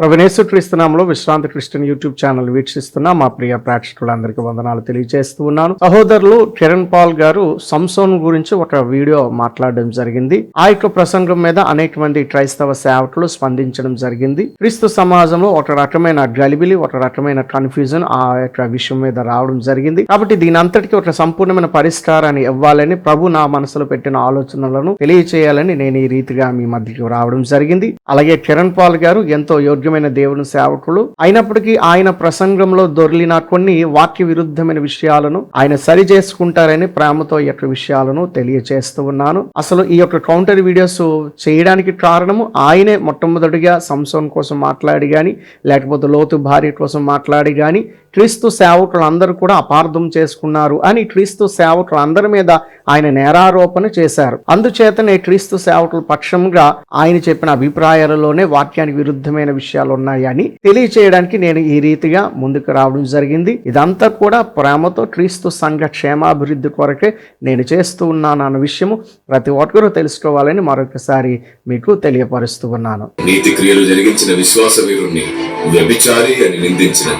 ప్రవణేశ్వర క్రీస్తునామంలో విశ్రాంతి Christian YouTube channel వీక్షిస్తున్న మా ప్రియ ప్రేక్షకులందరికీ వందనాలు తెలియజేస్తూ ఉన్నాను. సహోదరులు కిరణ్ పాల్ గారు సంసోన్ గురించి ఒక వీడియో మాట్లాడడం జరిగింది. ఆ యొక్క ప్రసంగం మీద అనేక మంది క్రైస్తవ సేవకులు స్పందించడం జరిగింది. క్రీస్తు సమాజంలో ఒక రకమైన గలిబిలి ఒక రకమైన కన్ఫ్యూజన్ ఆ యొక్క విషయం మీద రావడం జరిగింది. కాబట్టి దీని అంతటికి ఒక సంపూర్ణమైన పరిష్కారాన్ని ఇవ్వాలని ప్రభు నా మనసులో పెట్టిన ఆలోచనలను తెలియచేయాలని నేను ఈ రీతిగా మీ మధ్యకి రావడం జరిగింది. అలాగే కిరణ్ పాల్ గారు ఎంతో యోగ్యమైన దేవుని సేవకులు. అయినప్పటికీ ఆయన ప్రసంగంలో దొరిలిన కొన్ని వాక్య విరుద్ధమైన విషయాలను ఆయన సరి చేసుకుంటారని ప్రేమతో ఈ యొక్క విషయాలను తెలియజేస్తూ ఉన్నాను. అసలు ఈ యొక్క కౌంటర్ వీడియోస్ చేయడానికి కారణము ఆయనే మొట్టమొదటిగా సంసోన్ కోసం మాట్లాడి కానీ లేకపోతే లోతు భార్య కోసం మాట్లాడి కానీ క్రీస్తు సేవకులు అందరూ కూడా అపార్థం చేసుకున్నారు అని క్రీస్తు సేవకులు అందరి మీద ఆయన నేరారోపణ చేశారు. అందుచేతనే క్రీస్తు సేవకుల పక్షంగా ఆయన చెప్పిన అభిప్రాయాలలోనే వాక్యానికి విరుద్ధమైన విషయాలు ఉన్నాయని తెలియచేయడానికి నేను ఈ రీతిగా ముందుకు రావడం జరిగింది. ఇదంతా కూడా ప్రేమతో క్రీస్తు సంఘ క్షేమాభివృద్ధి కొరకే నేను చేస్తూ ఉన్నాను అన్న విషయము ప్రతి ఒక్కరూ తెలుసుకోవాలని మరొకసారి మీకు తెలియపరుస్తూ ఉన్నాను. నీతి క్రియలు జరిగించిన విశ్వాస వీరుణ్ణి వ్యభిచారి అని నిందించిన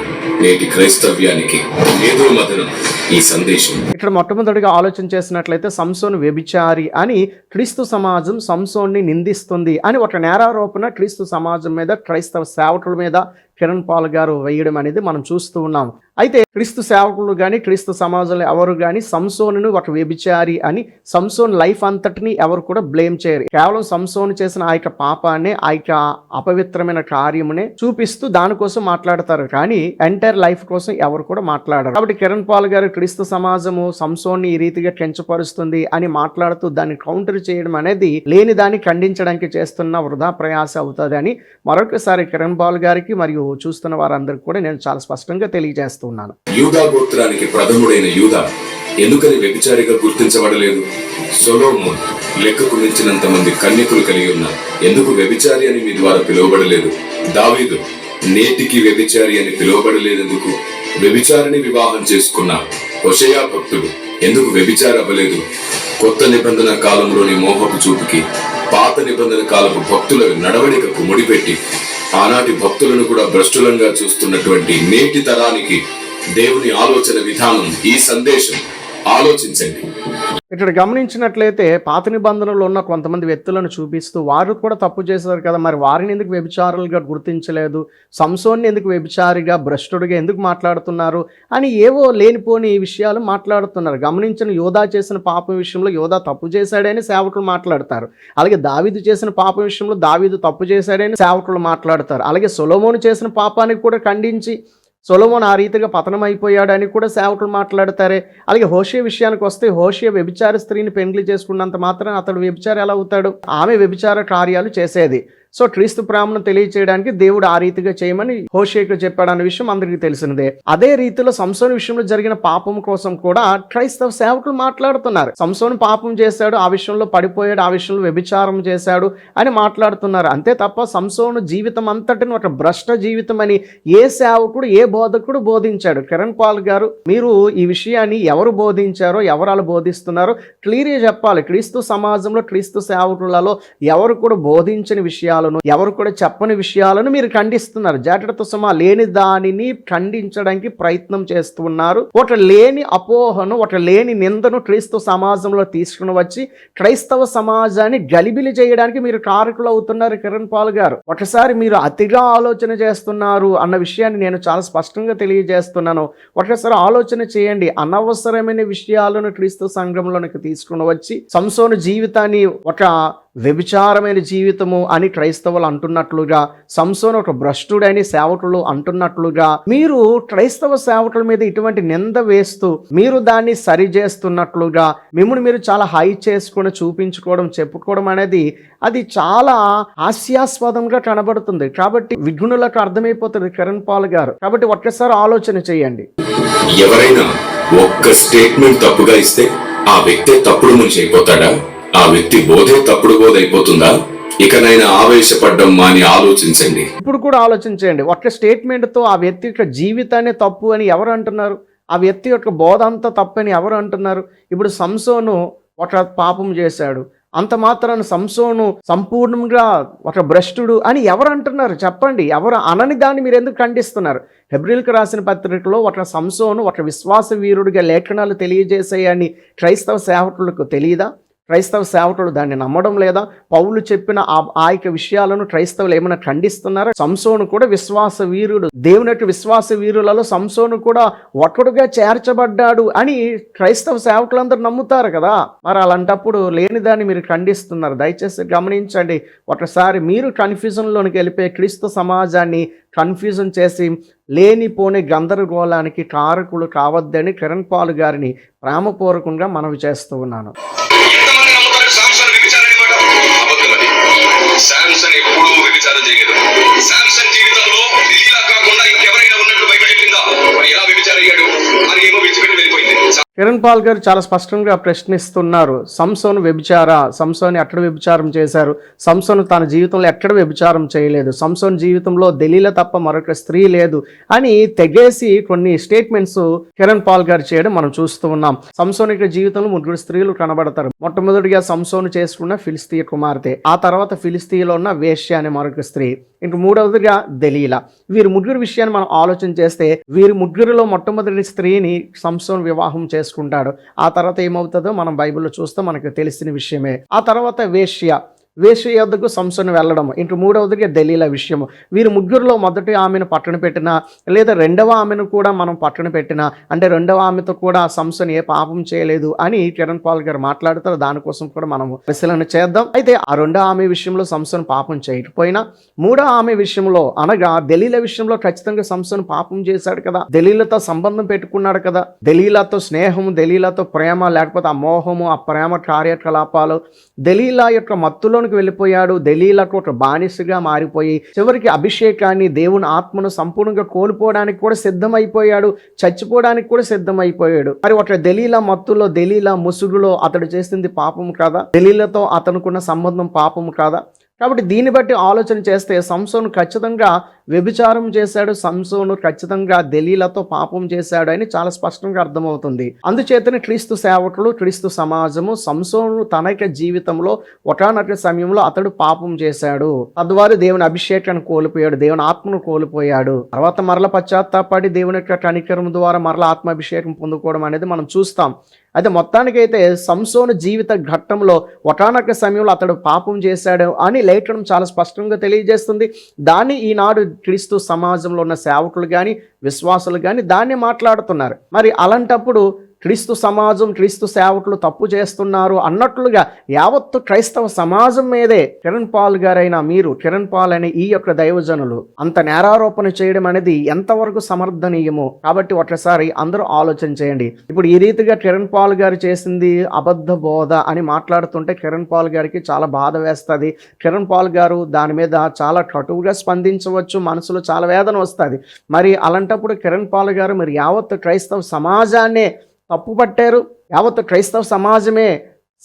నేటి క్రైస్తవ్యానికి ఏదో మదనం ఈ సందేశం. ఇక్కడ మొట్టమొదటిగా ఆలోచన చేసినట్లయితే సంసోన్ వ్యభిచారి అని క్రీస్తు సమాజం సంసోన్ని నిందిస్తుంది అని ఒక నేరారోపణ క్రీస్తు సమాజం మీద క్రైస్తవ సేవకుల మీద కిరణ్ పాల్ గారు వేయడం అనేది మనం చూస్తూ ఉన్నాం. అయితే క్రీస్తు సేవకులు కానీ క్రీస్తు సమాజంలో ఎవరు కానీ సంసోనును ఒక వ్యభిచారి అని సంసోన్ లైఫ్ అంతటిని ఎవరు కూడా బ్లేమ్ చేయరు. కేవలం సంసోను చేసిన ఆ యొక్క పాపాన్ని ఆ యొక్క అపవిత్రమైన కార్యమునే చూపిస్తూ దానికోసం మాట్లాడతారు. కానీ ఎంటైర్ లైఫ్ కోసం ఎవరు కూడా మాట్లాడరు. కాబట్టి కిరణ్ పాల్ గారు క్రీస్తు సమాజము సంసోన్ని ఈ రీతిగా కించపరుస్తుంది అని మాట్లాడుతూ దాన్ని కౌంటర్ చేయడం అనేది లేని దాన్ని ఖండించడానికి చేస్తున్న వృధా ప్రయాస అవుతుంది అని మరొకసారి కిరణ్ పాల్ గారికి మరియు చూస్తున్న వారందరికీ కూడా నేను చాలా స్పష్టంగా తెలియజేస్తాను తెలియజేస్తున్నాను యూదా గోత్రానికి ప్రథముడైన యూదా ఎందుకని వ్యభిచారిగా గుర్తించబడలేదు. సొలోమోన్ లెక్కకు మించినంత మంది కన్యకులు కలిగి ఉన్నారు ఎందుకు వ్యభిచారి అని మీ ద్వారా పిలువబడలేదు? దావీదు నేటికి వ్యభిచారి అని పిలువబడలేదెందుకు వ్యభిచారిని వివాహం చేసుకున్న హుషయా భక్తుడు ఎందుకు వ్యభిచారి అవ్వలేదు? కొత్త నిబంధన కాలంలోని మోహపు చూపుకి పాత నిబంధన కాలపు భక్తుల నడవడికకు ముడిపెట్టి ఆనాటి భక్తులను కూడా భ్రష్టులంగా చూస్తున్నటువంటి నేటి తరానికి దేవుని ఆలోచన విధానం ఈ సందేశం ఆలోచించండి. ఇక్కడ గమనించినట్లయితే పాత నిబంధనలు ఉన్న కొంతమంది వ్యక్తులను చూపిస్తూ వారు కూడా తప్పు చేశారు కదా మరి వారిని ఎందుకు వ్యభిచారులుగా గుర్తించలేదు సంసోన్ని ఎందుకు వ్యభిచారిగా భ్రష్టుడిగా ఎందుకు మాట్లాడుతున్నారు అని ఏవో లేనిపోని విషయాలు మాట్లాడుతున్నారు. గమనించిన యోధా చేసిన పాపం విషయంలో యోధా తప్పు చేశాడని సేవకులు మాట్లాడతారు. అలాగే దావీదు చేసిన పాపం విషయంలో దావీదు తప్పు చేశాడని సేవకులు మాట్లాడతారు. అలాగే సొలోమోను చేసిన పాపానికి కూడా ఖండించి సొలమోన్ ఆ రీతిగా పతనం అయిపోయాడని కూడా సేవకులు మాట్లాడతారే. అలాగే హోషియ విషయానికి వస్తే హోషియ వ్యభిచార స్త్రీని పెండ్లి చేసుకున్నంత మాత్రం అతడు వ్యభిచారం ఎలా అవుతాడు? ఆమె వ్యభిచార కార్యాలు చేసేది. సో క్రీస్తు ప్రేమను తెలియచేయడానికి దేవుడు ఆ రీతిగా చేయమని హోషేకు చెప్పాడు అన్న విషయం అందరికీ తెలిసినదే. అదే రీతిలో సంసోని విషయంలో జరిగిన పాపం కోసం కూడా క్రైస్తవ సేవకులు మాట్లాడుతున్నారు. సంసోని పాపం చేశాడు ఆ విషయంలో పడిపోయాడు ఆ విషయంలో వ్యభిచారం చేశాడు అని మాట్లాడుతున్నారు. అంతే తప్ప సంసోను జీవితం అంతటిని ఒక భ్రష్ట జీవితం అని ఏ సేవకుడు ఏ బోధకుడు బోధించాడు? కిరణ్ పాల్ గారు మీరు ఈ విషయాన్ని ఎవరు బోధించారో ఎవరు అలా బోధిస్తున్నారో క్లియర్గా చెప్పాలి. క్రీస్తు సమాజంలో క్రీస్తు సేవకులలో ఎవరు కూడా బోధించని విషయాలను ఎవరు కూడా చెప్పని విషయాలను మీరు ఖండిస్తున్నారు. జాగ్రత్త సుమ లేని దానిని ఖండించడానికి ప్రయత్నం చేస్తున్నారు ఒక లేని అపోహను ఒక లేని నిందను క్రీస్తు సమాజంలో తీసుకుని వచ్చి క్రైస్తవ సమాజాన్ని గలిబిలి చేయడానికి మీరు కారకులు అవుతున్నారు కిరణ్ పాల్ గారు. ఒకసారి మీరు అతిగా ఆలోచన చేస్తున్నారు అన్న విషయాన్ని నేను చాలా స్పష్టంగా తెలియజేస్తున్నాను. ఒకసారి ఆలోచన చేయండి. అనవసరమైన విషయాలను క్రీస్తు సంఘంలోనికి తీసుకుని వచ్చి సంసోను జీవితాన్ని ఒక వ్యభిచారమైన జీవితము అని క్రైస్తవులు అంటున్నట్లుగా సంసోన్ ఒక భ్రష్టుడని సేవకులు అంటున్నట్లుగా మీరు క్రైస్తవ సేవకుల మీద ఇటువంటి నింద వేస్తూ మీరు దాన్ని సరి చేస్తున్నట్లుగా మిమ్మల్ని మీరు చాలా హై చేసుకుని చూపించుకోవడం చెప్పుకోవడం అనేది అది చాలా హాస్యాస్పదంగా కనబడుతుంది. కాబట్టి విఘ్నులకు అర్థమైపోతుంది కిరణ్ పాల్ గారు. కాబట్టి ఒక్కసారి ఆలోచన చేయండి. ఎవరైనా ఒక్క స్టేట్మెంట్ తప్పుగా ఇస్తే ఆ వ్యక్తి తప్పుడు మనిషి అయిపోతాడా ఆ వ్యక్తి బోధే తప్పుడు బోధ అయిపోతుందా ఇకనైనా ఆవేశపడ్డం మాని ఆలోచించండి. ఇప్పుడు కూడా ఆలోచించండి ఒక్క స్టేట్మెంట్తో ఆ వ్యక్తి యొక్క జీవితాన్ని తప్పు అని ఎవరు అంటున్నారు? ఆ వ్యక్తి యొక్క బోధ అంతా తప్పని ఎవరు అంటున్నారు? ఇప్పుడు సంసోను ఒక పాపం చేశాడు. అంత మాత్రాన సంసోను సంపూర్ణంగా ఒక భ్రష్టుడు అని ఎవరు అంటున్నారు? చెప్పండి. ఎవరు అనని దాన్ని మీరు ఎందుకు ఖండిస్తున్నారు? హెబ్రిల్కి రాసిన పత్రికలో ఒక సంసోను ఒక విశ్వాస వీరుడిగా లేఖనాలు తెలియజేసాయని క్రైస్తవ సేవకులకు తెలియదా క్రైస్తవ సేవకులు దాన్ని నమ్మడం లేదా పౌలు చెప్పిన ఆ యొక్క విషయాలను క్రైస్తవులు ఏమైనా ఖండిస్తున్నారా? సంసోను కూడా విశ్వాస వీరుడు దేవుని యొక్క విశ్వాస వీరులలో సంసోను కూడా ఒక్కడుగా చేర్చబడ్డాడు అని క్రైస్తవ సేవకులందరూ నమ్ముతారు కదా. మరి అలాంటప్పుడు లేని దాన్ని మీరు ఖండిస్తున్నారు. దయచేసి గమనించండి. ఒకసారి మీరు కన్ఫ్యూజన్లోనికి వెళ్ళిపోయి క్రీస్తు సమాజాన్ని కన్ఫ్యూజన్ చేసి లేనిపోని గందరగోళానికి కారకులు కావద్దని కిరణ్ పాల్ గారిని ప్రేమపూర్వకంగా మనవి చేస్తూ ఉన్నాను. అబద్ధమని శాంసన్ ఎప్పుడూ వ్యభిచారం చేయలేదు శాంసన్ జీవితంలో లీలా కిరణ్ పాల్ గారు చాలా స్పష్టంగా ప్రశ్నిస్తున్నారు. సంసోను వ్యభిచార? సంసోని ఎక్కడ వ్యభిచారం చేశారు. సంసోను తన జీవితంలో ఎక్కడ వ్యభిచారం చేయలేదు. సంసోన్ జీవితంలో దలీల తప్ప మరొక స్త్రీ లేదు అని తెగేసి కొన్ని స్టేట్మెంట్స్ కిరణ్ పాల్ గారు చేయడం మనం చూస్తూ ఉన్నాం. సంసోన్ యొక్క జీవితంలో ముగ్గురు స్త్రీలు కనబడతారు. మొట్టమొదటిగా సంసోను చేసుకున్న ఫిలిస్తీయ కుమార్తె ఆ తర్వాత ఫిలిస్తీయలో ఉన్న వేశ్య అనే మరొక స్త్రీ ఇంక మూడవదిగా దలీల వీరి ముగ్గురు విషయాన్ని మనం ఆలోచన చేస్తే వీరి ముగ్గురులో మొట్టమొదటి స్త్రీని సంసోన్ వివాహం చేసుకుంటాడు. ఆ తర్వాత ఏమవుతుందో మనం బైబిల్లో చూస్తే మనకు తెలిసిన విషయమే. ఆ తర్వాత వేశ్య. వేశ్య యొద్దకు సంసోను వెళ్ళడం ఇంటి మూడవదిగా దలీల విషయము. వీరు ముగ్గురులో మొదటి ఆమెను పట్టణ పెట్టిన లేదా రెండవ ఆమెను కూడా మనం పట్టణ పెట్టిన అంటే రెండవ ఆమెతో కూడా సంసోన్ ఏ పాపం చేయలేదు అని కిరణ్ పాల్ గారు మాట్లాడుతారు. దానికోసం కూడా మనం పరిశీలన చేద్దాం. అయితే ఆ రెండో ఆమె విషయంలో సంసోన్ పాపం చేయకపోయినా మూడో ఆమె విషయంలో అనగా దలీల విషయంలో ఖచ్చితంగా సంసోన్ పాపం చేశాడు కదా. దలీలతో సంబంధం పెట్టుకున్నాడు కదా. దలీలతో స్నేహం దలీలతో ప్రేమ లేకపోతే ఆ మోహము ఆ ప్రేమ కార్యకలాపాలు దలీలా యొక్క మత్తులోని మత్తులోనికి వెళ్ళిపోయాడు. దలీలకు ఒక బానిసగా మారిపోయి చివరికి అభిషేకాన్ని దేవుని ఆత్మను సంపూర్ణంగా కోల్పోవడానికి కూడా సిద్ధమైపోయాడు. చచ్చిపోవడానికి కూడా సిద్ధమైపోయాడు. మరి ఒక దలీల మత్తులో దలీల ముసుగులో అతడు చేసింది పాపము కాదా? దలీలతో అతనుకున్న సంబంధం పాపము కాదా? కాబట్టి దీన్ని బట్టి ఆలోచన చేస్తే సంసోను ఖచ్చితంగా వ్యభిచారం చేశాడు సంసోను ఖచ్చితంగా దలీలతో పాపం చేశాడు అని చాలా స్పష్టంగా అర్థమవుతుంది. అందుచేతనే క్రీస్తు సేవకులు క్రీస్తు సమాజము సంసోను తన జీవితంలో ఒకనొక సమయంలో అతడు పాపం చేశాడు. తద్వారా దేవుని అభిషేకాన్ని కోల్పోయాడు దేవుని ఆత్మను కోల్పోయాడు. తర్వాత మరల పశ్చాత్తాపడి దేవుని యొక్క కనికరం ద్వారా మరల ఆత్మాభిషేకం పొందుకోవడం అనేది మనం చూస్తాం. అయితే మొత్తానికైతే సంసోను జీవిత ఘట్టంలో ఒకనొక సమయంలో అతడు పాపం చేశాడు అని లేఖనం చాలా స్పష్టంగా తెలియజేస్తుంది. దాన్ని ఈనాడు క్రీస్తు సమాజంలో ఉన్న సేవకులు కానీ విశ్వాసులు కానీ దాన్ని మాట్లాడుతున్నారు. మరి అలాంటప్పుడు క్రీస్తు సమాజం క్రీస్తు సేవకులు తప్పు చేస్తున్నారు అన్నట్లుగా యావత్తు క్రైస్తవ సమాజం మీదే కిరణ్ పాల్ గారైన మీరు కిరణ్ పాల్ అనే ఈ యొక్క దైవజనులు అంత నేరారోపణ చేయడం అనేది ఎంతవరకు సమర్థనీయమో? కాబట్టి ఒకసారి అందరూ ఆలోచన చేయండి. ఇప్పుడు ఈ రీతిగా కిరణ్ పాల్ గారు చేసింది అబద్ధ బోధ అని మాట్లాడుతుంటే కిరణ్ పాల్ గారికి చాలా బాధ వేస్తుంది. కిరణ్ పాల్ గారు దాని మీద చాలా కటువుగా స్పందించవచ్చు మనసులో చాలా వేదన వస్తుంది. మరి అలాంటప్పుడు కిరణ్ పాల్ గారు మరి యావత్తు క్రైస్తవ సమాజాన్నే తప్పు పట్టారు. యావత్ క్రైస్తవ సమాజమే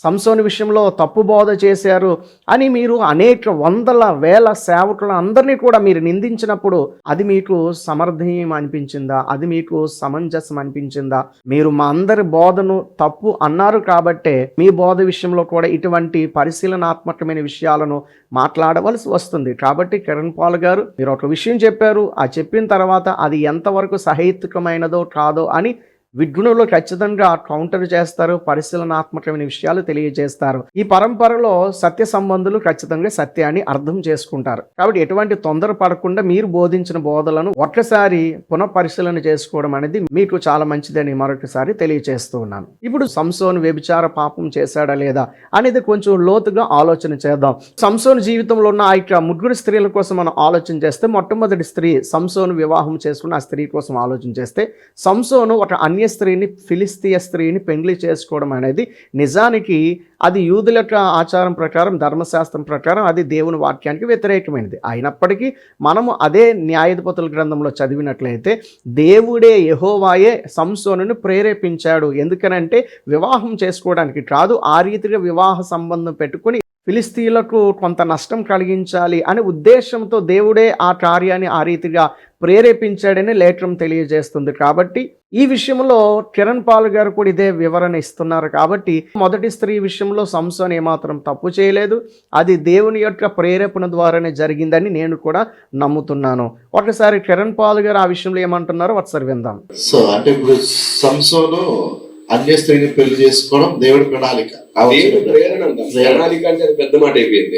సంసోని విషయంలో తప్పు బోధ చేశారు అని మీరు అనేక వందల వేల సేవకులు అందరినీ కూడా మీరు నిందించినప్పుడు అది మీకు సమర్థనీయం అనిపించిందా? అది మీకు సమంజసం అనిపించిందా? మీరు మా అందరి బోధను తప్పు అన్నారు కాబట్టే మీ బోధ విషయంలో కూడా ఇటువంటి పరిశీలనాత్మకమైన విషయాలను మాట్లాడవలసి వస్తుంది. కాబట్టి కిరణ్ పాల్ గారు మీరు ఒక విషయం చెప్పారు. ఆ చెప్పిన తర్వాత అది ఎంతవరకు సహేతుకమైనదో కాదో అని విఘ్నులు ఖచ్చితంగా కౌంటర్ చేస్తారు పరిశీలనాత్మకమైన విషయాలు తెలియజేస్తారు. ఈ పరంపరలో సత్య సంబంధులు ఖచ్చితంగా సత్యాన్ని అర్థం చేసుకుంటారు. కాబట్టి ఎటువంటి తొందర పడకుండా మీరు బోధించిన బోధలను ఒక్కసారి పునఃపరిశీలన చేసుకోవడం అనేది మీకు చాలా మంచిదని మరొకసారి తెలియజేస్తూ ఉన్నాను. ఇప్పుడు సంసోన్ వ్యభిచార పాపం చేశాడా లేదా అనేది కొంచెం లోతుగా ఆలోచన చేద్దాం. సంసోన్ జీవితంలో ఉన్న ఆ యొక్క ముగ్గురు స్త్రీల కోసం మనం ఆలోచన చేస్తే మొట్టమొదటి స్త్రీ సంసోను వివాహం చేసుకున్న ఆ స్త్రీ కోసం ఆలోచన చేస్తే సంసోను ఒక అన్య స్త్రీని ఫిలిస్తీయ స్త్రీని పెండ్లి చేసుకోవడం అనేది నిజానికి అది యూదుల యొక్క ఆచారం ప్రకారం ధర్మశాస్త్రం ప్రకారం అది దేవుని వాక్యానికి వ్యతిరేకమైనది. అయినప్పటికీ మనము అదే న్యాయాధిపతుల గ్రంథంలో చదివినట్లయితే దేవుడే యహోవాయే సంసోనును ప్రేరేపించాడు. ఎందుకనంటే వివాహం చేసుకోవడానికి కాదు ఆ రీతిగా వివాహ సంబంధం పెట్టుకొని ఫిలిస్తీన్లకు కొంత నష్టం కలిగించాలి అనే ఉద్దేశంతో దేవుడే ఆ కార్యాన్ని ఆ రీతిగా ప్రేరేపించాడని లేఖనం తెలియజేస్తుంది. కాబట్టి ఈ విషయంలో కిరణ్ పాల్ గారు కూడా ఇదే వివరణ ఇస్తున్నారు. కాబట్టి మొదటి స్త్రీ విషయంలో సంసోన్ ఏమాత్రం తప్పు చేయలేదు. అది దేవుని యొక్క ప్రేరేపణ ద్వారానే జరిగిందని నేను కూడా నమ్ముతున్నాను. ఒకసారి కిరణ్ పాల్ గారు ఆ విషయంలో ఏమంటున్నారో ఒకసారి విందాం. సో అంటే ఇప్పుడు సంసోను అన్య స్త్రీని పెళ్ళి చేసుకోవడం దేవుడి ప్రణాళిక. ప్రేరణ. ప్రణాళిక అంటే అది పెద్ద మాట అయిపోయింది.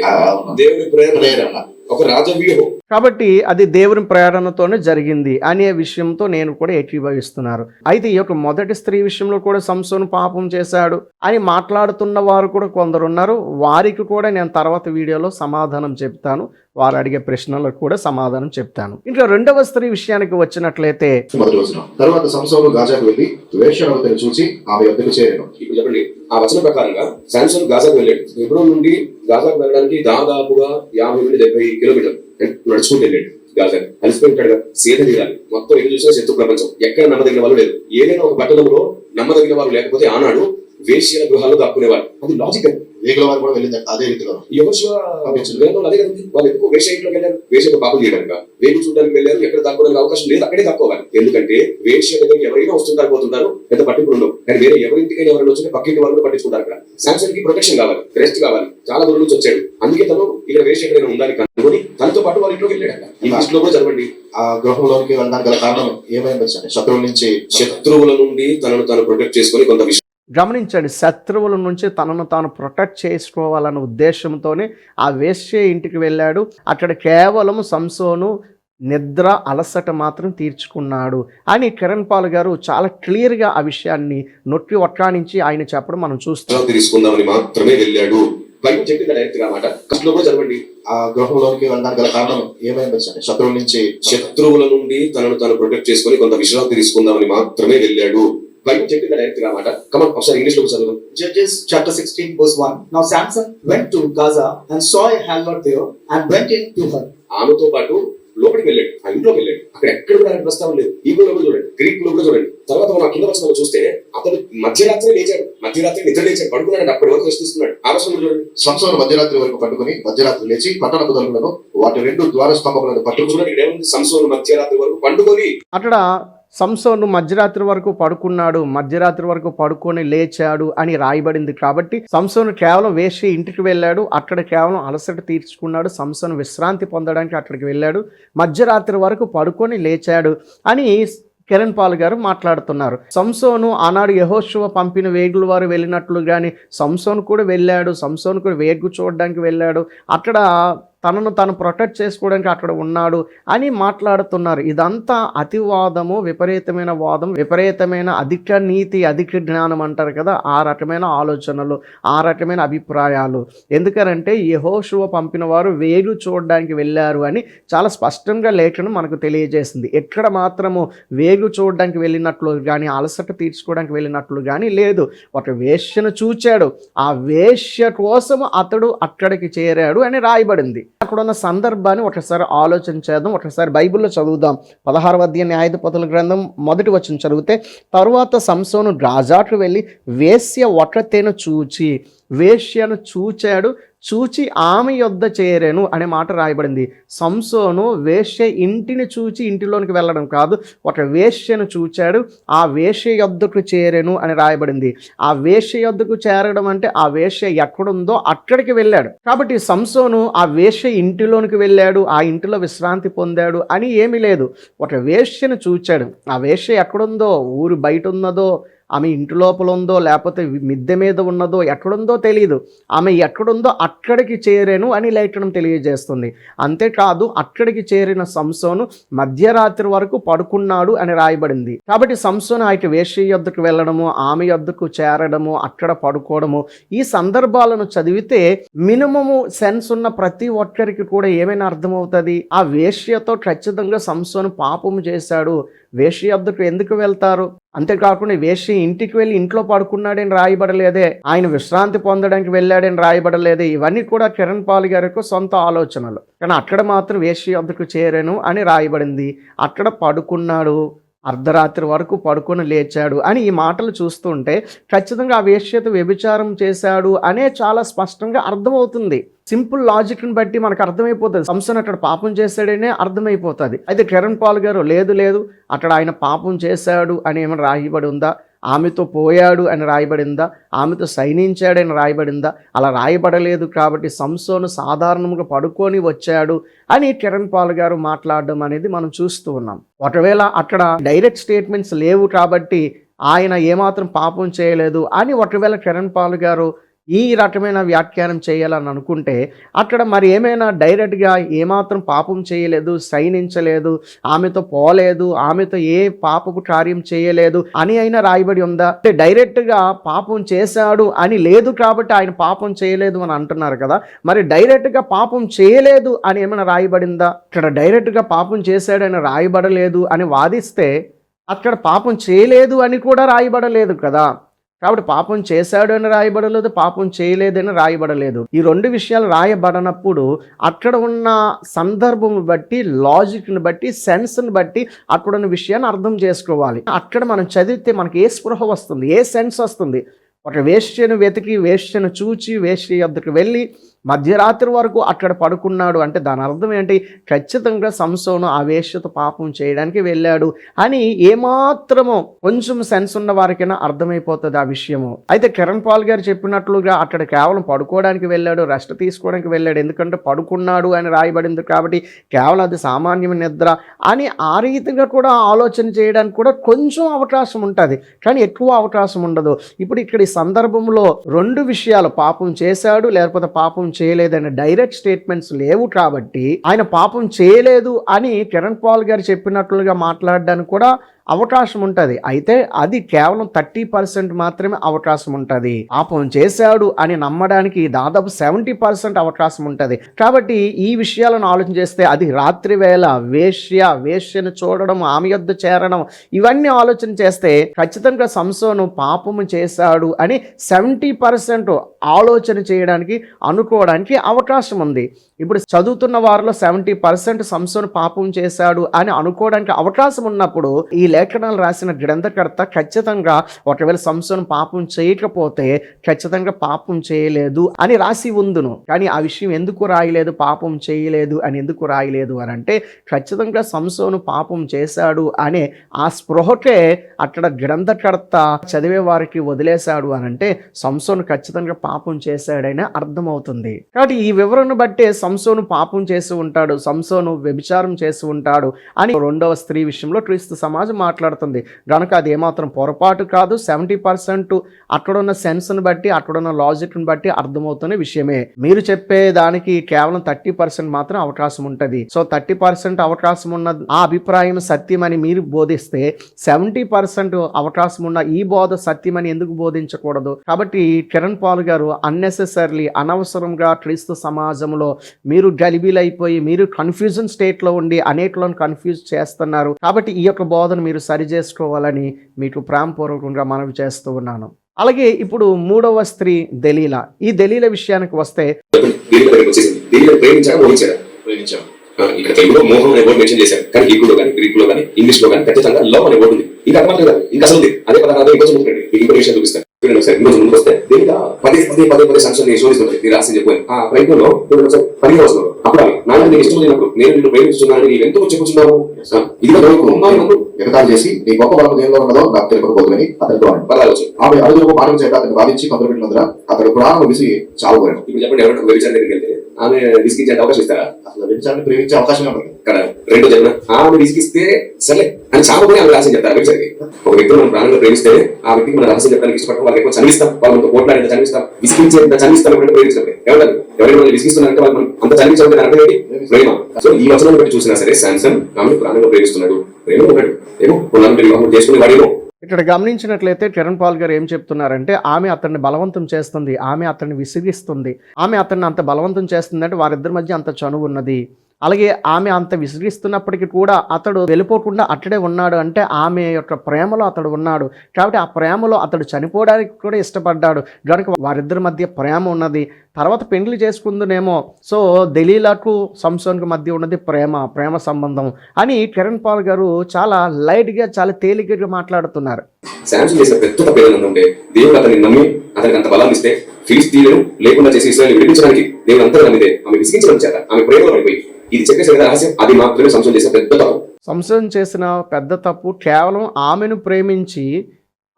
దేవుని ప్రేరణ. ఒక రాజవ్యూహం. కాబట్టి అది దేవుని ప్రేరణతోనే జరిగింది అనే విషయంతో నేను కూడా ఏకీభవిస్తున్నారు. అయితే ఈ యొక్క మొదటి స్త్రీ విషయంలో కూడా సంసోను పాపం చేశాడు అని మాట్లాడుతున్న వారు కూడా కొందరు ఉన్నారు. వారికి కూడా నేను తర్వాత వీడియోలో సమాధానం చెప్తాను. వారు అడిగే ప్రశ్నలకు కూడా సమాధానం చెప్తాను. ఇంకా రెండవ స్త్రీ విషయానికి వచ్చినట్లయితే తర్వాత సంసోను గాజాకు వెళ్ళి వేషరవతిని చూసి ఆమె యొద్దకు చేరాను ఇప్పుడు చెప్పండి ఆ వచన ప్రకారంగా శాంసన్ గాజాకు వెళ్ళాడు. హెబ్రోన్ నుండి గాజాకు వెళ్ళడానికి దాదాపుగా యాభై నుండి డెబ్బై కిలోమీటర్ నడుచుకుంటూ వెళ్ళాడు గాజా అలసిపోయి సీత తీరాలి. మొత్తం ఎటు చూసినా శత్రు ప్రపంచం. ఎక్కడ నమ్మదగిన వాళ్ళు లేదు ఏదైనా ఒక పట్టణంలో నమ్మదగిన వాళ్ళు లేకపోతే ఆనాడు వేశ్యల గృహాల్లో దాక్కునేవారు. అది లాజికల్ వేగుల వారు కూడా వెళ్ళింది అదే రీతిలో. యహోశివ గ్రంథంలో అదే కదండి వాళ్ళు ఎందుకు వేష ఇంట్లోకి వెళ్ళారు వేష పాపం చేయడానికి? వేగు చూడడానికి వెళ్ళారు ఎక్కడ దాక్కోవడానికి అవకాశం లేదు అక్కడే దాక్కోవాలి. ఎందుకంటే వేష దగ్గరికి ఎవరైనా వస్తుంటారు పోతుంటారు పెద్ద పట్టింపులు ఉండవు. కానీ వేరే ఎవరింటికైనా ఎవరైనా వచ్చినా పక్కింటి వాళ్ళు పట్టించుకుంటారు అక్కడ. శాంసంగ్కి ప్రొటెక్షన్ కావాలి రెస్ట్ కావాలి. చాలా దూరం నుంచి వచ్చాడు. అందుకే తను ఇక్కడ వేష ఎక్కడైనా ఉండాలి కనుగొని తనతో పాటు వాళ్ళ ఇంట్లోకి వెళ్ళాడు ఈ లిస్ట్లో కూడా చదవండి ఆ గృహంలోనికి వెళ్ళడానికి గల కారణం ఏమైంది శత్రువుల నుంచి శత్రువుల నుండి తనను తాను ప్రొటెక్ట్ చేసుకొని కొంత విషయం గమనించండి శత్రువుల నుంచి తనను తాను ప్రొటెక్ట్ చేసుకోవాలన్న ఉద్దేశంతోనే ఆ వేశ్య ఇంటికి వెళ్ళాడు. అక్కడ కేవలం సంసోను నిద్ర అలసట మాత్రం తీర్చుకున్నాడు. అని కిరణ్ పాల్ గారు చాలా క్లియర్గా ఆ విషయాన్ని నొట్టి ఒట్టానించి ఆయన చెప్పడం మనం చూస్తాం. తీసుకుందామని మాత్రమే వెళ్ళాడు. బయట చెప్పింది డైరెక్ట్గా మాట లో కూడా చదవండి. ఆ గృహంలోనికి వెళ్ళడానికి గల కారణం ఏమైంది శత్రువుల నుంచి శత్రువుల నుండి తనను తాను ప్రొటెక్ట్ చేసుకుని కొంత విశ్రాంతి తీసుకుందామని మాత్రమే వెళ్ళాడు. బైబిల్ చెప్పింది డైరెక్ట్గా మాట కమన్ ఒకసారి ఇంగ్లీష్లో చదువు Judges chapter 16, verse 1. Now Samson went to Gaza and saw a harlot there and went in to her. ఆమెతో పాటు లోపలికి వెళ్ళాడు. ఆ ఇంట్లోకి వెళ్ళాడు. అక్కడ ఎక్కడ కూడా ఆయన ప్రస్తావన లేదు ఈ కూడా చూడండి. గ్రీక్లో కూడా చూడండి. తర్వాత మనం కింద వచ్చిన చూస్తే అతను మధ్యరాత్రి లేచాడు. మధ్యరాత్రి నిద్ర లేచాడు. పడుకున్నాడు అప్పటి వరకు రెస్ట్ ఆ వర్షం చూడండి. సంసోను మధ్యరాత్రి వరకు పట్టుకుని మధ్యరాత్రి లేచి పట్టణ కుదరులను వాటి రెండు ద్వార స్తంభములను పట్టుకుని సంసోను మధ్యరాత్రి వరకు పండుకొని అక్కడ సంసోను మధ్యరాత్రి వరకు పడుకున్నాడు మధ్యరాత్రి వరకు పడుకొని లేచాడు అని రాయబడింది కాబట్టి సంసోను కేవలం వేసి ఇంటికి వెళ్ళాడు అక్కడ కేవలం అలసట తీర్చుకున్నాడు సంసోను విశ్రాంతి పొందడానికి అక్కడికి వెళ్ళాడు మధ్యరాత్రి వరకు పడుకొని లేచాడు అని కిరణ్ పాల్ గారు మాట్లాడుతున్నారు. సంసోను ఆనాడు యహోశివ పంపిన వేగుల వారు వెళ్ళినట్లు కానీ సంసోను కూడా వెళ్ళాడు సంసోను కూడా వేగు చూడడానికి వెళ్ళాడు. అక్కడ తనను తను ప్రొటెక్ట్ చేసుకోవడానికి అక్కడ ఉన్నాడు అని మాట్లాడుతున్నారు. ఇదంతా అతివాదము విపరీతమైన వాదం విపరీతమైన అధిక నీతి అధిక జ్ఞానం అంటారు కదా ఆ రకమైన ఆలోచనలు ఆ రకమైన అభిప్రాయాలు. ఎందుకనంటే యహోశువ పంపిన వారు వేలు చూడడానికి వెళ్ళారు అని చాలా స్పష్టంగా లేఖనం మనకు తెలియజేసింది. ఎక్కడ మాత్రము వేగు చూడడానికి వెళ్ళినట్లు కానీ అలసట తీర్చుకోవడానికి వెళ్ళినట్లు కానీ లేదు. ఒక వేశ్యను చూచాడు. ఆ వేశ్య కోసం అతడు అక్కడికి చేరాడు అని రాయబడింది. అక్కడ ఉన్న సందర్భాన్ని ఒకసారి ఆలోచన చేద్దాం ఒకసారి బైబిల్లో చదువుదాం. పదహారవ అధ్యాయ న్యాయధిపతుల గ్రంథం మొదటి వచ్చిన చదివితే తరువాత సంసోను రాజాకు వెళ్ళి వేశ్య ఒకతేను చూచి వేశ్యను చూచాడు చూచి ఆమె యొద్ద చేరాను అనే మాట రాయబడింది. సంసోను వేశ్య ఇంటిని చూచి ఇంటిలోనికి వెళ్ళడం కాదు ఒక వేశ్యను చూచాడు ఆ వేష్య యొద్దకు చేరాను అని రాయబడింది. ఆ వేష్య యొద్దకు చేరడం అంటే ఆ వేష్య ఎక్కడుందో అక్కడికి వెళ్ళాడు. కాబట్టి సంసోను ఆ వేష్య ఇంటిలోనికి వెళ్ళాడు ఆ ఇంటిలో విశ్రాంతి పొందాడు అని ఏమీ లేదు. ఒక వేష్యను చూచాడు. ఆ వేష్య ఎక్కడుందో ఊరు బయట ఉన్నదో ఆమె ఇంటి లోపల ఉందో లేకపోతే మిద్దె మీద ఉన్నదో ఎక్కడుందో తెలియదు ఆమె ఎక్కడుందో అక్కడికి చేరాను అని లేఖనం తెలియజేస్తుంది. అంతేకాదు అక్కడికి చేరిన సంసోను మధ్యరాత్రి వరకు పడుకున్నాడు అని రాయబడింది. కాబట్టి సంసోను ఆయన వేశ్య యొద్దకు వెళ్ళడము ఆమె యొద్దకు చేరడము అక్కడ పడుకోవడము ఈ సందర్భాలను చదివితే మినిమము సెన్స్ ఉన్న ప్రతి ఒక్కరికి కూడా ఏమైనా అర్థమవుతుంది? ఆ వేశ్యతో ఖచ్చితంగా సంసోను పాపము చేశాడు. వేశ్య యొద్దకు ఎందుకు వెళ్తారు? అంతేకాకుండా వేష్య ఇంటికి వెళ్ళి ఇంట్లో పడుకున్నాడని రాయబడలేదే. ఆయన విశ్రాంతి పొందడానికి వెళ్ళాడని రాయబడలేదే. ఇవన్నీ కూడా కిరణ్ పాల్ గారికి సొంత ఆలోచనలు. కానీ అక్కడ మాత్రం వేష్య యొద్దకు చేరాను అని రాయబడింది. అక్కడ పడుకున్నాడు. అర్ధరాత్రి వరకు పడుకొని లేచాడు అని ఈ మాటలు చూస్తుంటే ఖచ్చితంగా ఆ వేశ్యత వ్యభిచారం చేశాడు అనే చాలా స్పష్టంగా అర్థమవుతుంది. సింపుల్ లాజిక్ని బట్టి మనకు అర్థమైపోతుంది. సంసన్ అక్కడ పాపం చేశాడనే అర్థమైపోతుంది. అయితే కిరణ్ పాల్ గారు లేదు లేదు అక్కడ ఆయన పాపం చేశాడు అని ఏమైనా రాయిబడి ఉందా? ఆమెతో పోయాడు అని రాయబడిందా? ఆమెతో సైనించాడని రాయబడిందా? అలా రాయబడలేదు కాబట్టి సంసోను సాధారణంగా పడుకొని వచ్చాడు అని కిరణ్ పాల్ గారు మాట్లాడడం అనేది మనం చూస్తూ ఉన్నాం. ఒకవేళ అక్కడ డైరెక్ట్ స్టేట్మెంట్స్ లేవు కాబట్టి ఆయన ఏమాత్రం పాపం చేయలేదు అని ఒకవేళ కిరణ్ పాల్ గారు ఈ రకమైన వ్యాఖ్యానం చేయాలని అనుకుంటే అక్కడ మరి ఏమైనా డైరెక్ట్గా ఏమాత్రం పాపం చేయలేదు సైనించలేదు ఆమెతో పోలేదు ఆమెతో ఏ పాపపు కార్యం చేయలేదు అని అయినా రాయబడి ఉందా? అంటే డైరెక్ట్గా పాపం చేశాడు అని లేదు కాబట్టి ఆయన పాపం చేయలేదు అని అంటున్నారు కదా. మరి డైరెక్ట్గా పాపం చేయలేదు అని ఏమైనా రాయబడిందా? ఇక్కడ డైరెక్ట్గా పాపం చేశాడని రాయబడలేదు అని వాదిస్తే అక్కడ పాపం చేయలేదు అని కూడా రాయబడలేదు కదా. కాబట్టి పాపం చేశాడు అని రాయబడలేదు పాపం చేయలేదని రాయబడలేదు. ఈ రెండు విషయాలు రాయబడనప్పుడు అక్కడ ఉన్న సందర్భం బట్టి లాజిక్ని బట్టి సెన్స్ని బట్టి అక్కడ ఉన్న విషయాన్ని అర్థం చేసుకోవాలి. అక్కడ మనం చదివితే మనకి ఏ స్పృహ వస్తుంది ఏ సెన్స్ వస్తుంది? ఒక వేష్యను వెతికి వేష్యను చూచి వేష్య యొద్దకు వెళ్ళి మధ్యరాత్రి వరకు అక్కడ పడుకున్నాడు అంటే దాని అర్థం ఏంటి? ఖచ్చితంగా సంసోను ఆ పాపం చేయడానికి వెళ్ళాడు. అని ఏమాత్రము కొంచెం సెన్స్ ఉన్న వారికైనా అర్థమైపోతుంది ఆ విషయము. అయితే కిరణ్ పాల్ గారు చెప్పినట్లుగా అక్కడ కేవలం పడుకోవడానికి వెళ్ళాడు రెస్ట్ తీసుకోవడానికి వెళ్ళాడు. ఎందుకంటే పడుకున్నాడు అని రాయబడింది కాబట్టి కేవలం అది సామాన్యమైన నిద్ర అని ఆ రీతిగా కూడా ఆలోచన చేయడానికి కూడా కొంచెం అవకాశం ఉంటుంది. కానీ ఎక్కువ అవకాశం ఉండదు. ఇప్పుడు ఇక్కడ ఈ సందర్భంలో రెండు విషయాలు పాపం చేశాడు లేకపోతే పాపం చేయలేదనే డైరెక్ట్ స్టేట్మెంట్స్ లేవు కాబట్టి ఆయన పాపం చేయలేదు అని కిరణ్ పాల్ గారు చెప్పినట్లుగా మాట్లాడడానికి కూడా అవకాశం ఉంటుంది. అయితే అది కేవలం థర్టీ పర్సెంట్ మాత్రమే అవకాశం ఉంటుంది. పాపం చేశాడు అని నమ్మడానికి దాదాపు సెవెంటీ పర్సెంట్ అవకాశం ఉంటుంది. కాబట్టి ఈ విషయాలను ఆలోచన చేస్తే అది రాత్రి వేళ వేశ్య వేశ్యను చూడడం ఆమె యొద్ద చేరడం ఇవన్నీ ఆలోచన చేస్తే ఖచ్చితంగా సంసోను పాపము చేశాడు అని సెవెంటీ పర్సెంట్ ఆలోచన చేయడానికి అనుకోవడానికి అవకాశం ఉంది. ఇప్పుడు చదువుతున్న వారిలో సెవెంటీ పర్సెంట్ సంస్థను పాపం చేశాడు అని అనుకోవడానికి అవకాశం ఉన్నప్పుడు ఈ లేఖనాలు రాసిన గ్రంథకర్త ఖచ్చితంగా ఒకవేళ సంస్థను పాపం చేయకపోతే ఖచ్చితంగా పాపం చేయలేదు అని రాసి ఉందును. కానీ ఆ విషయం ఎందుకు రాయలేదు? పాపం చేయలేదు అని ఎందుకు రాయలేదు అని అంటే ఖచ్చితంగా సంసోను పాపం చేశాడు అనే ఆ స్పృహకే అక్కడ గ్రంథకర్త చదివే వారికి వదిలేశాడు అని అంటే సంసోను ఖచ్చితంగా పాపం చేశాడని అర్థమవుతుంది. కాబట్టి ఈ వివరణను బట్టే సంసోను పాపం చేసి ఉంటాడు సంసోను వ్యభిచారం చేసి ఉంటాడు అని రెండవ స్త్రీ విషయంలో క్రీస్తు సమాజం మాట్లాడుతుంది. కనుక అది ఏమాత్రం పొరపాటు కాదు సెవెంటీ పర్సెంట్ అక్కడున్న సెన్స్ని బట్టి అక్కడున్న లాజిక్ని బట్టి అర్థమవుతున్న విషయమే. మీరు చెప్పే దానికి కేవలం థర్టీ పర్సెంట్ మాత్రం అవకాశం ఉంటుంది. సో థర్టీ పర్సెంట్ అవకాశం ఉన్న ఆ అభిప్రాయం సత్యమని మీరు బోధిస్తే సెవెంటీ పర్సెంట్ అవకాశం ఉన్న ఈ బోధ సత్యమని ఎందుకు బోధించకూడదు? కాబట్టి కిరణ్ పాల్ గారు అన్నెసెసర్లీ అనవసరంగా క్రీస్తు సమాజంలో మీరు గలిబీలు అయిపోయి మీరు కన్ఫ్యూజన్ స్టేట్లో ఉండి అనేకలను కన్ఫ్యూజ్ చేస్తున్నారు. కాబట్టి ఈ యొక్క బోధన మీరు సరి చేసుకోవాలని మీకు ప్రేమపూర్వకంగా మనవి చేస్తూ ఉన్నాను. అలాగే ఇప్పుడు మూడవ స్త్రీ దలీల. ఈ దలీల విషయానికి వస్తే ఇక్కడ తెలుగులో మోహం అనే వర్డ్ మెన్షన్ చేశారు. కానీ హీబ్రూలో కానీ గ్రీక్లో కానీ ఇంగ్లీష్లో కానీ ఖచ్చితంగా లవ్ అనే వర్డ్ ఉంది. ఇంకా అర్థం లేదు ఇంకా అసలు ఉంది. అదే పదార్థం ఇంకొంచెం ఉంటుంది మీకు ఇంకో విషయం చూపిస్తాను. చూడండి ఒకసారి ముందుకు వస్తే దీనిగా పదే పదే పదే పదే సంక్షేమ శోధిస్తుంది రాసి చెప్పాను ఆ ప్రయత్నంలో చూడండి ఒకసారి పదిహేను అప్పుడు నాయన నీకు ఇష్టం లేనప్పుడు నేను నిన్ను నీవు ఎంతో చెప్పుచున్నావు ఇదిగో దొరుకుతున్నాను ఎగతాళి చేసి నీ గొప్ప బలం దేనిలో ఉన్నదో నాకు తెలియకపోతుందని అతనితో. పదాలు వచ్చాయి ఆమె అడుగులకు పాఠం చేత అతను బాధించి కందులు పెట్టినందున అతడు ప్రాణం విసి చావుకోయాడు ఇప్పుడు చెప్పండి ఎవరైనా వ్యభిచారం దగ్గరికి వెళ్తే ఆమె విసిగించే అవకాశం ఇస్తారా? అసలు వ్యభిచారాన్ని ప్రేమించే అవకాశమే ఉంటుంది. కదా. రెండో జన్మ ఆమె విసిగిస్తే సరే. అని చావకొని ఆమె రహస్యం చెప్తారు. వ్యభిచారికి ఒక వ్యక్తిని మనం ప్రాణంగా ప్రేమిస్తే ఆ వ్యక్తికి మన రహస్యం చెప్పడానికి ఇష్టపడటం వాళ్ళకి ఎక్కువ చనిస్తాం వాళ్ళతో పోట్లాడేంత చనిస్తాం విసిగించేంత చనిస్తాం అంటే ప్రేమించినప్పుడు ఎవరు? ఎవరైనా మనం విసిగిస్తున్నారంటే వాళ్ళు మనం అంత చనించాలంటే అర్థం ఏంటి? ప్రేమ. సో ఈ వచనం బట్టి చూసినా సరే శాంసన్ ఆమెను ప్రాణంగా ప్రేమిస్తున్నాడు. ప్రేమ ఉన్నాడు ఏమో కొన్నాళ్ళు వివాహం చేసుకుని వాడేమో. ఇక్కడ గమనించినట్లయితే కిరణ్ పాల్ గారు ఏం చెప్తున్నారంటే ఆమె అతన్ని బలవంతం చేస్తుంది ఆమె అతన్ని విసిగిస్తుంది ఆమె అతన్ని అంత బలవంతం చేస్తుందంటే వారిద్దరి మధ్య అంత చనువు ఉన్నది. అలాగే ఆమె అంత విసిగిస్తున్నప్పటికీ కూడా అతడు వెళ్ళిపోకుండా అక్కడే ఉన్నాడు అంటే ఆమె యొక్క ప్రేమలో అతడు ఉన్నాడు. కాబట్టి ఆ ప్రేమలో అతడు చనిపోవడానికి కూడా ఇష్టపడ్డాడు. కనుక వారిద్దరి మధ్య ప్రేమ ఉన్నది. తర్వాత పెండ్లి చేసుకుందునేమో. సో దలీలాకు సంసోన్కి మధ్య ఉన్నది ప్రేమ ప్రేమ సంబంధం అని కిరణ్ పాల్ గారు చాలా లైట్గా చాలా తేలికగా మాట్లాడుతున్నారు. శాంసన్ చేసిన పెద్ద తప్పేదనుంటే దేవుడు అతన్ని నమ్మి అతనికి అంత బలాన్ని ఇస్తే ఫిలిస్తీన్లను లేకుండా చేసి ఇస్రాయల్ విడిపించడానికి దేవుడు అంతా నమ్మితే ఆమె విసిగించడం చేత ఆమె ప్రేమలో పడిపోయి. ఇది చెప్పేసిన రహస్యం? అది మాత్రమే సంశయం చేసిన పెద్ద తప్పు. సంసోన్ చేసిన పెద్ద తప్పు కేవలం ఆమెను ప్రేమించి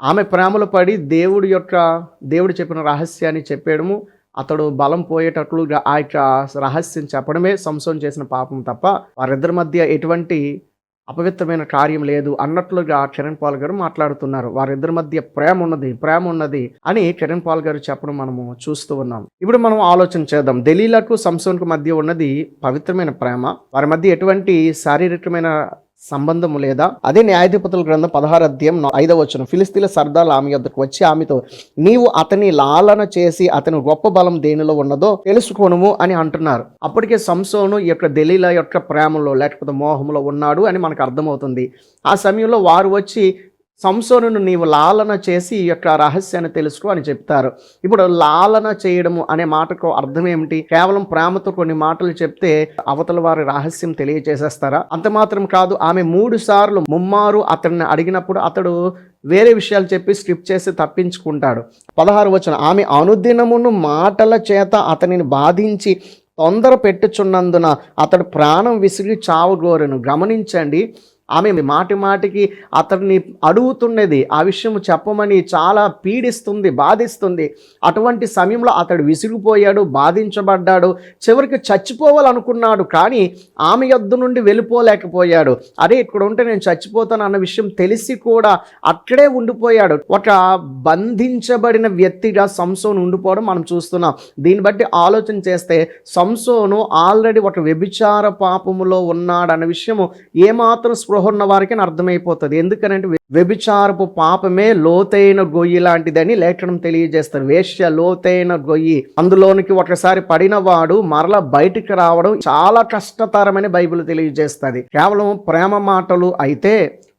ఆమె ప్రేమలో పడి దేవుడి యొక్క దేవుడు చెప్పిన రహస్యాన్ని చెప్పేయడము అతడు బలం పోయేటట్లు ఆ యొక్క రహస్యం చెప్పడమే సంసోన్ చేసిన పాపం తప్ప వారిద్దరి మధ్య ఎటువంటి అపవిత్రమైన కార్యం లేదు అన్నట్లుగా కిరణ్ పాల్ గారు మాట్లాడుతున్నారు. వారిద్దరి మధ్య ప్రేమ ఉన్నది ప్రేమ ఉన్నది అని కిరణ్ పాల్ గారు చెప్పడం మనము చూస్తూ ఉన్నాం. ఇప్పుడు మనం ఆలోచన చేద్దాం. దలీలకు సంసోన్కు మధ్య ఉన్నది పవిత్రమైన ప్రేమ. వారి మధ్య ఎటువంటి శారీరకమైన సంబంధము లేదా? అదే న్యాయాధిపతుల గ్రంథం పదహారు అధ్యాయం ఐదవ వచ్చిన ఫిలిస్తీన్ల సర్దాలు ఆమె యొద్దకు వచ్చి ఆమెతో నీవు అతని లాలన చేసి అతని గొప్ప బలం దేనిలో ఉన్నదో తెలుసుకోనుము అని అంటున్నారు. అప్పటికే సంసోను ఈ యొక్క దలీల యొక్క ప్రేమలో లేకపోతే మోహంలో ఉన్నాడు అని మనకు అర్థమవుతుంది. ఆ సమయంలో వారు వచ్చి సంసోనును నీవు లాలన చేసి ఈ యొక్క రహస్యాన్ని తెలుసుకో అని చెప్తారు. ఇప్పుడు లాలన చేయడము అనే మాటకు అర్థం ఏమిటి? కేవలం ప్రేమతో కొన్ని మాటలు చెప్తే అవతల వారి రహస్యం తెలియజేసేస్తారా? అంత మాత్రం కాదు ఆమె మూడు సార్లు ముమ్మారు అతన్ని అడిగినప్పుడు అతడు వేరే విషయాలు చెప్పి స్క్రిప్ట్ చేసి తప్పించుకుంటాడు. పదహారు వచ్చిన ఆమె అనుదినమును మాటల చేత అతనిని బాధించి తొందర పెట్టుచున్నందున అతడు ప్రాణం విసిగి చావగోరెను. గమనించండి ఆమె మాటి మాటికి అతడిని అడుగుతున్నది. ఆ విషయం చెప్పమని చాలా పీడిస్తుంది బాధిస్తుంది. అటువంటి సమయంలో అతడు విసిగిపోయాడు బాధించబడ్డాడు చివరికి చచ్చిపోవాలనుకున్నాడు కానీ ఆమె యొద్ద నుండి వెళ్ళిపోలేకపోయాడు. అరే ఇక్కడ ఉంటే నేను చచ్చిపోతాను అన్న విషయం తెలిసి కూడా అక్కడే ఉండిపోయాడు. ఒక బంధించబడిన వ్యక్తిగా సంసోను ఉండిపోవడం మనం చూస్తున్నాం. దీన్ని బట్టి ఆలోచన చేస్తే సంసోను ఆల్రెడీ ఒక వ్యభిచార పాపములో ఉన్నాడు అన్న విషయము ఏమాత్రం స్పృహ ఉన్న వారికి అర్థమైపోతుంది. ఎందుకనంటే వ్యభిచారపు పాపమే లోతైన గొయ్యి లాంటిదని లేఖనం తెలియజేస్తారు వేశ్య లోతైన గొయ్యి. అందులోనికి ఒకసారి పడిన వాడు మరల బయటికి రావడం చాలా కష్టతరమని బైబిల్ తెలియజేస్తుంది. కేవలం ప్రేమ మాటలు అయితే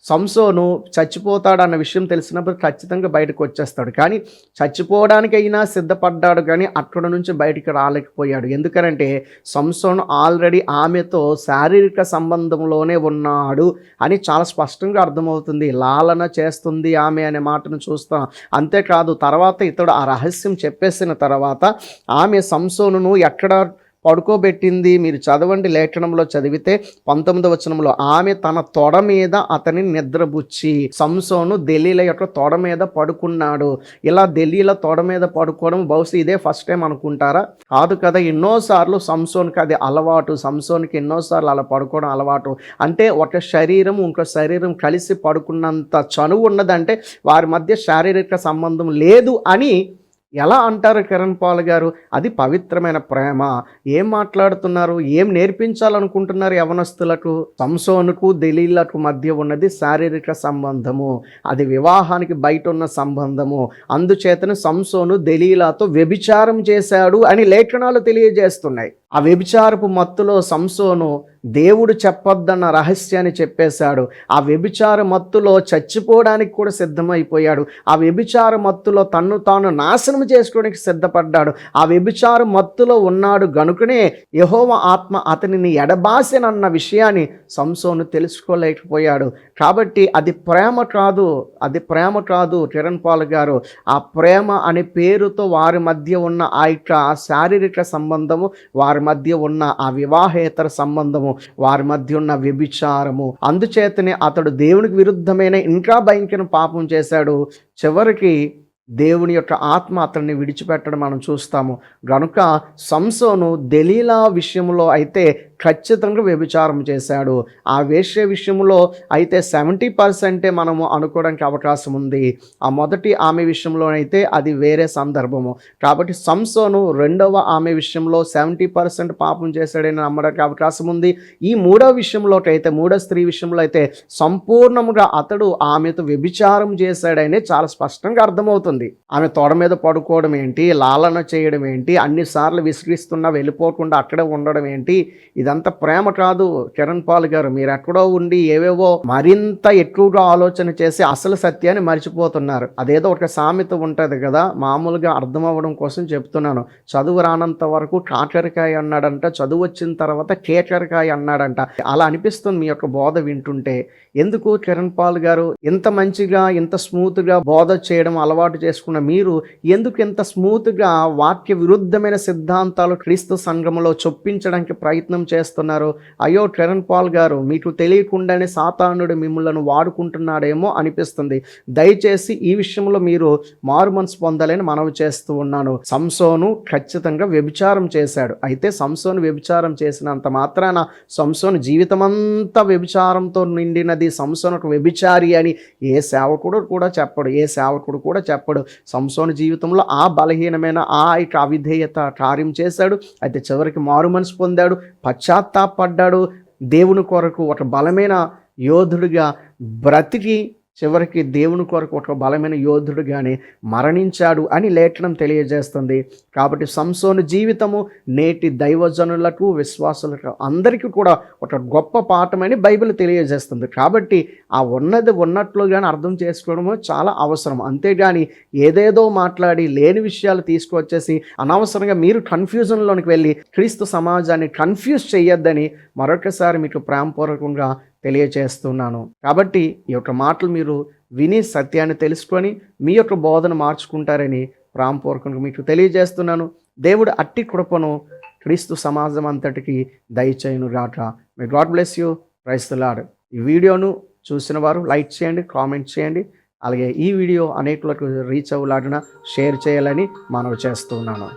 సంసోను చచ్చిపోతాడన్న విషయం తెలిసినప్పుడు ఖచ్చితంగా బయటకు వచ్చేస్తాడు. కానీ చచ్చిపోవడానికైనా సిద్ధపడ్డాడు కానీ అక్కడ నుంచి బయటికి రాలేకపోయాడు. ఎందుకనంటే సంసోను ఆల్రెడీ ఆమెతో శారీరక సంబంధంలోనే ఉన్నాడు అని చాలా స్పష్టంగా అర్థమవుతుంది. లాలన చేస్తుంది ఆమె అనే మాటను చూస్తాం అంతేకాదు తర్వాత ఇతడు ఆ రహస్యం చెప్పేసిన తర్వాత ఆమె సంసోనును ఎక్కడ పడుకోబెట్టింది. మీరు చదవండి లేఖనంలో చదివితే పంతొమ్మిది వచనంలో ఆమె తన తొడ మీద అతని నిద్రబుచ్చి సంసోను దెలీల యొక్క తొడ మీద పడుకున్నాడు. ఇలా దెలీల తొడ మీద పడుకోవడం బహుశా ఇదే ఫస్ట్ టైం అనుకుంటారా? కాదు కదా ఎన్నోసార్లు సంసోన్కి అది అలవాటు సంసోన్కి ఎన్నోసార్లు అలా పడుకోవడం అలవాటు. అంటే ఒక శరీరం ఇంకో శరీరం కలిసి పడుకున్నంత చనువు ఉన్నదంటే వారి మధ్య శారీరక సంబంధం లేదు అని ఎలా అంటారు కిరణ్ పాల్ గారు? అది పవిత్రమైన ప్రేమ. ఏం మాట్లాడుతున్నారు? ఏం నేర్పించాలనుకుంటున్నారు యవనస్తులకు? సంసోనుకు దలీలకు మధ్య ఉన్నది శారీరక సంబంధము. అది వివాహానికి బయట ఉన్న సంబంధము. అందుచేతనే సంసోను దలీలాతో వ్యభిచారం చేశాడు అని లేఖనాలు తెలియజేస్తున్నాయి. ఆ వ్యభిచారపు మత్తులో సంసోను దేవుడు చెప్పొద్దన్న రహస్యాన్ని చెప్పేశాడు. ఆ వ్యభిచార మత్తులో చచ్చిపోవడానికి కూడా సిద్ధమైపోయాడు. ఆ వ్యభిచార మత్తులో తన్ను తాను నాశనం చేసుకోవడానికి సిద్ధపడ్డాడు. ఆ వ్యభిచార మత్తులో ఉన్నాడు గనుకనే యహోవ ఆత్మ అతనిని ఎడబాసెనన్న విషయాన్ని సంసోను తెలుసుకోలేకపోయాడు. కాబట్టి అది ప్రేమ కాదు అది ప్రేమ కాదు కిరణ్ పాల్ గారు. ఆ ప్రేమ అనే పేరుతో వారి మధ్య ఉన్న ఆ యొక్క శారీరక సంబంధము వారి మధ్య ఉన్న ఆ వివాహేతర సంబంధము వారి మధ్య ఉన్న వ్యభిచారము. అందుచేతనే అతడు దేవునికి విరుద్ధమైన ఇంకా భయంకర పాపం చేశాడు. చివరికి దేవుని యొక్క ఆత్మ అతన్ని విడిచిపెట్టడం మనం చూస్తాము. గనుక సంసోను దెలీలా విషయంలో అయితే ఖచ్చితంగా వ్యభిచారం చేశాడు. ఆ వేశ్య విషయంలో అయితే సెవెంటీ పర్సెంటే మనము అనుకోవడానికి అవకాశం ఉంది. ఆ మొదటి ఆమె విషయంలో అయితే అది వేరే సందర్భము. కాబట్టి సంసోను రెండవ ఆమె విషయంలో సెవెంటీ పర్సెంట్ పాపం చేశాడని నమ్మడానికి అవకాశం ఉంది. ఈ మూడవ విషయంలోకి అయితే మూడో స్త్రీ విషయంలో అయితే సంపూర్ణముగా అతడు ఆమెతో వ్యభిచారం చేశాడని చాలా స్పష్టంగా అర్థమవుతుంది. ఆమె తొడ మీద పడుకోవడం ఏంటి? లాలన చేయడం ఏంటి? అన్నిసార్లు విసిగిస్తున్నా వెళ్ళిపోకుండా అక్కడే ఉండడం ఏంటి? ఇది ఇదంతా ప్రేమ కాదు కిరణ్ పాల్ గారు. మీరు ఎక్కడో ఉండి ఏవేవో మరింత ఎక్కువగా ఆలోచన చేసి అసలు సత్యాన్ని మర్చిపోతున్నారు. అదేదో ఒక సామెత ఉంటుంది కదా మామూలుగా అర్థం అవ్వడం కోసం చెప్తున్నాను. చదువు రానంత వరకు కాకరకాయ అన్నాడంట చదువు వచ్చిన తర్వాత కేకరకాయ అన్నాడంట. అలా అనిపిస్తుంది మీ యొక్క బోధ వింటుంటే. ఎందుకు కిరణ్ పాల్ గారు ఇంత మంచిగా ఇంత స్మూత్గా బోధ చేయడం అలవాటు చేసుకున్న మీరు? ఎందుకు ఇంత స్మూత్గా వాక్య విరుద్ధమైన సిద్ధాంతాలు క్రీస్తు సంఘంలో చొప్పించడానికి ప్రయత్నం చేస్తున్నారు. అయ్యో కిరణ్ పాల్ గారు మీకు తెలియకుండానే సాతానుడు మిమ్మల్ని వాడుకుంటున్నాడేమో అనిపిస్తుంది. దయచేసి ఈ విషయంలో మీరు మారు మనసు పొందాలని మనవి చేస్తూ ఉన్నాను. సంసోను ఖచ్చితంగా వ్యభిచారం చేశాడు. అయితే సంసోను వ్యభిచారం చేసినంత మాత్రాన సంసోను జీవితమంతా వ్యభిచారంతో నిండినది సంసోను ఒక వ్యభిచారి అని ఏ సేవకుడు కూడా చెప్పడు. ఏ సేవకుడు కూడా చెప్పడు. సంసోను జీవితంలో ఆ బలహీనమైన ఆ యొక్క అవిధేయత కార్యం చేశాడు. అయితే చివరికి మారు మనసు పొందాడు. పశ్చాత్తాపడ్డాడు. దేవుని కొరకు ఒక బలమైన యోధుడిగా బ్రతికి చివరికి దేవుని కొరకు ఒక బలమైన యోధుడుగానే మరణించాడు అని లేఖనం తెలియజేస్తుంది. కాబట్టి సంసోను జీవితము నేటి దైవజనులకు విశ్వాసులకు అందరికీ కూడా ఒక గొప్ప పాఠమని బైబిల్ తెలియజేస్తుంది. కాబట్టి ఆ ఉన్నది ఉన్నట్లుగానే అర్థం చేసుకోవడము చాలా అవసరం. అంతేగాని ఏదేదో మాట్లాడి లేని విషయాలు తీసుకువచ్చేసి అనవసరంగా మీరు కన్ఫ్యూజన్లోనికి వెళ్ళి క్రీస్తు సమాజాన్ని కన్ఫ్యూజ్ చేయొద్దని మరొకసారి మీకు ప్రేమపూర్వకంగా తెలియచేస్తున్నాను. కాబట్టి ఈ యొక్క మాటలు మీరు విని సత్యాన్ని తెలుసుకొని మీ యొక్క బోధన మార్చుకుంటారని ప్రాంపూర్వకంగా మీకు తెలియజేస్తున్నాను. దేవుడు అట్టి కృపను క్రీస్తు సమాజం అంతటికి దయచేయును రాక మీ గాడ్ బ్లెస్ యూ క్రైస్తలాడ్ ఈ వీడియోను చూసిన వారు లైక్ చేయండి కామెంట్ చేయండి. అలాగే ఈ వీడియో అనేకులకు రీచ్ అవ్వలాడిన షేర్ చేయాలని మనవి చేస్తున్నాను.